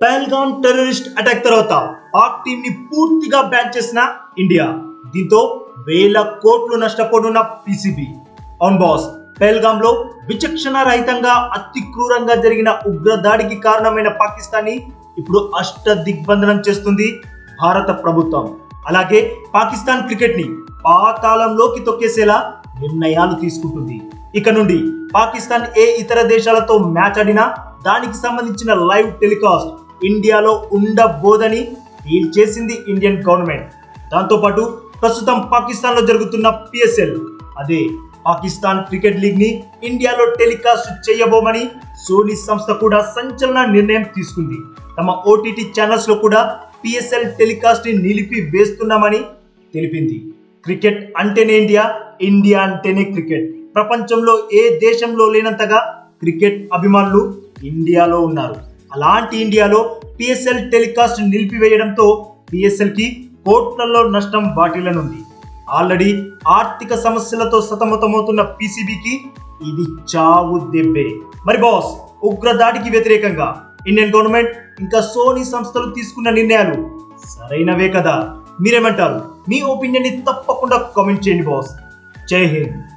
Pahalgam terrorist attack తర్వాత Pak team ని పూర్తిగా బ్యాన్ చేసిన ఇండియా దీంతో వేల కోట్లు నష్టపోనున్న పిసిబి అవును బాస్ పహల్గామ్లో విచక్షణ రహితంగా అతి క్రూరంగా జరిగిన ఉగ్ర దాడికి కారణమైన పాకిస్తాన్ని ఇప్పుడు అష్ట దిగ్బంధనం చేస్తుంది భారత ప్రభుత్వం. అలాగే పాకిస్తాన్ క్రికెట్ని పాతాళంలోకి తొక్కేసేలా నిర్ణయాలు తీసుకుంటుంది. ఇక నుండి పాకిస్తాన్ ఏ ఇతర దేశాలతో మ్యాచ్ ఆడినా దానికి సంబంధించిన లైవ్ టెలికాస్ట్ ఇండియాలో ఉండబోదని డీల్ చేసింది ఇండియన్ గవర్నమెంట్. దాంతోపాటు ప్రస్తుతం పాకిస్తాన్లో జరుగుతున్న పిఎస్ఎల్. అదే పాకిస్తాన్ క్రికెట్ లీగ్ని ఇండియాలో టెలికాస్ట్ చేయబోమని సోనీ సంస్థ కూడా సంచలన నిర్ణయం తీసుకుంది. తమ ఓటీటీ ఛానల్స్లో కూడా పిఎస్ఎల్ టెలికాస్ట్ని నిలిపి వేస్తున్నామని తెలిపింది. క్రికెట్ అంటేనే ఇండియా ఇండియా అంటేనే క్రికెట్. ప్రపంచంలో ఏ దేశంలో లేనంతగా క్రికెట్ అభిమానులు ఇండియాలో ఉన్నారు. అలాంటి ఇండియాలో పిఎస్ఎల్ టెలికాస్ట్ నిలిపివేయడంతో పిఎస్ఎల్కి కోట్లలో నష్టం వాటిల్లనుంది. ఆల్రెడీ ఆర్థిక సమస్యలతో సతమతమవుతున్న పిసిబికి ఇది చావు దెబ్బే. మరి బాస్ ఉగ్ర దాడికి వ్యతిరేకంగా ఇండియన్ గవర్నమెంట్ ఇంకా సోనీ సంస్థలు తీసుకున్న నిర్ణయాలు సరైనవే కదా? మీరేమంటారు? మీ ఒపీనియన్ని తప్పకుండా కామెంట్ చేయండి బాస్. జై హింద్.